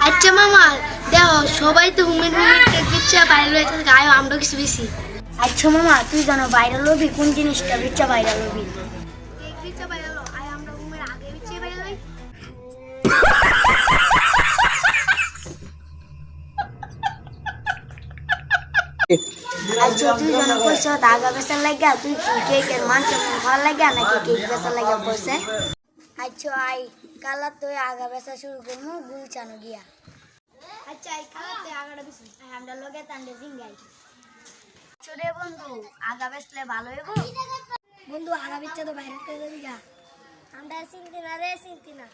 মামা দেখো সবাই তো হুমেন হুমেন কেক দিচ্ছে বাইরে রয়েছে গায়ে আমরা কিছু বেশি আচ্ছা মামা তুই জানো ভাইরাল হবি কোন জিনিসটা বিচ্ছা ভাইরাল হবি? আয় আচ্ছা তুই জানো কইছ আগা বেসার লাগা তুই কি কেকের মাংস খাওয়ার লাগা নাকি কেক বেসার লাগা কইছে? আচ্ছা আই কালা তুই আগা বেসা শুরু করমু গুলছানো গিয়া। আচ্ছা এই খালাতে আগাটা বেশি আই আমরা লগে তান্ডে জিঙ্গাই ছোটে বন্ধু আগা বেসলে ভালো হইব? বন্ধু আগা বেচা তো বাইরে করে দিবি আমরা চিনতি না রে চিনতি না।